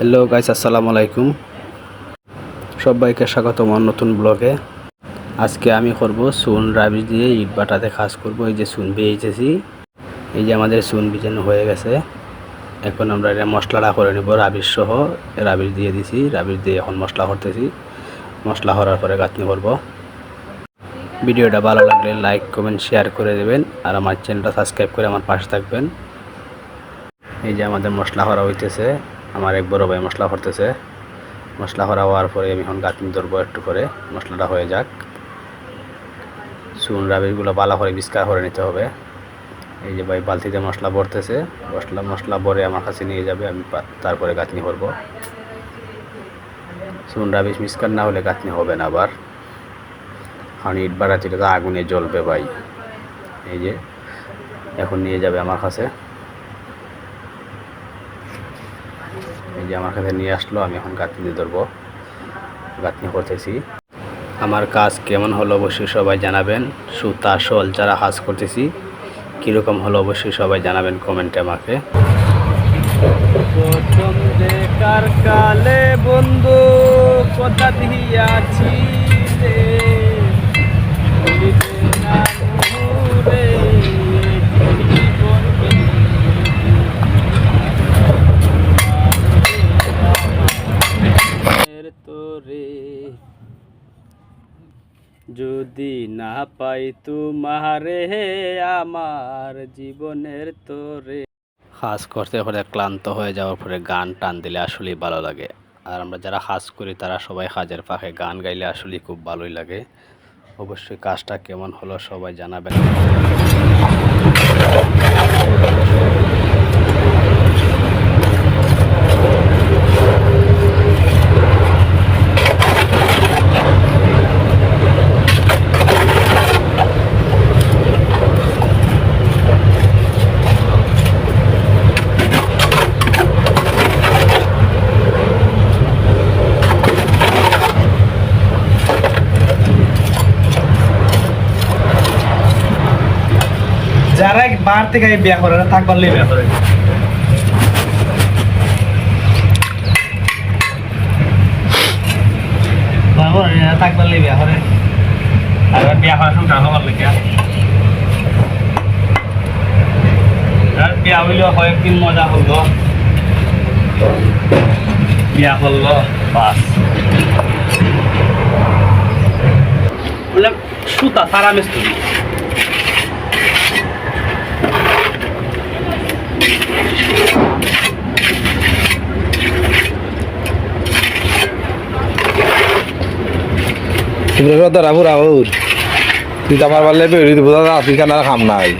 Hello guys আসসালামু আলাইকুম। সবাইকে স্বাগত আমার নতুন ব্লগে। আজকে আমি করব সুন রাবিশ দিয়ে ইট বাটাতে কাজ করব, এই যে সুন বেয়েছি এই যে আমাদের সুন বিজানো হয়ে গেছে। এখন আমরা এটা মশলাটা করে নেব, রাবিশ সহ। রাবিশ দিয়ে দিছি, রাবিশ দিয়ে এখন মশলা করতেছি। মশলা করার পরে গাঁথনি করব। ভিডিওটা ভালো লাগলে লাইক, কমেন্ট, শেয়ার করে দেবেন। আর আমার চ্যানেলটা সাবস্ক্রাইব করে আমার পাশে থাকবেন। এই যে আমাদের মশলা করা হইতেছে। আমার এক বড় ভাই মশলা করতেছে মশলা করা হওয়ার পরে আমি এখন গাঁথনি ধরবো একটু করে মশলাটা হয়ে যাক। চুন, রাবিরগুলো বালা করে বিস্কার করে নিতে হবে। এই যে ভাই বালতিতে মশলা ভরতেছে। মশলা মশলা ভরে আমার কাছে নিয়ে যাবে। আমি তারপরে গাঁথনি করব চুন রাবিশ মিসকার না হলে গাঁথনি হবে না আবার। কারণ ইট বাড়াতে আগুনে জ্বলবে ভাই। এই যে, এখন নিয়ে যাবে আমার কাছে। এই যে আমার কাছে নিয়ে আসলো, আমি এখন গাঁথনি ধরবো। গাঁথনি করতেছি। আমার কাজ কেমন হলো অবশ্যই সবাই জানাবেন। সুতা শোল যারা হাজ করতেছি, কীরকম হলো অবশ্যই সবাই জানাবেন কমেন্টে আমাকে। প্রথম কালে বন্ধু কথা দিয়াছি যদি না পাই তোমারে আমার জীবনের তোরে। হাস করতে পরে ক্লান্ত হয়ে যাওয়ার পরে গান টান দিলে আসলেই ভালো লাগে। আর আমরা যারা হাস করি, তারা সবাই হাজের পাখে গান গাইলে আসলেই খুব ভালোই লাগে। অবশ্যই কাজটা কেমন হলো সবাই জানাবেন। যারা বার থেকে বিয়া করে না তাক পারলে বিয়া করে। এরা তাক বিয়া করে। আর বিয়া করা শুরু হবার লেগে আর বিয়া হইলেও কয়েকদিন মজা হলো বিয়া করল বাস। সুতা, সারা মিস্ত্রি। তুমি তো রাবু রাহুর তুই তো আমার পারলে বেরি দিব দাদা তুই কেন আর খাম নাই।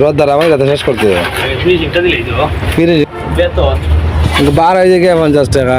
রোদ দ্বারা আমার যাতে শেষ করতে ফিরে বার হয়ে পঞ্চাশ টাকা?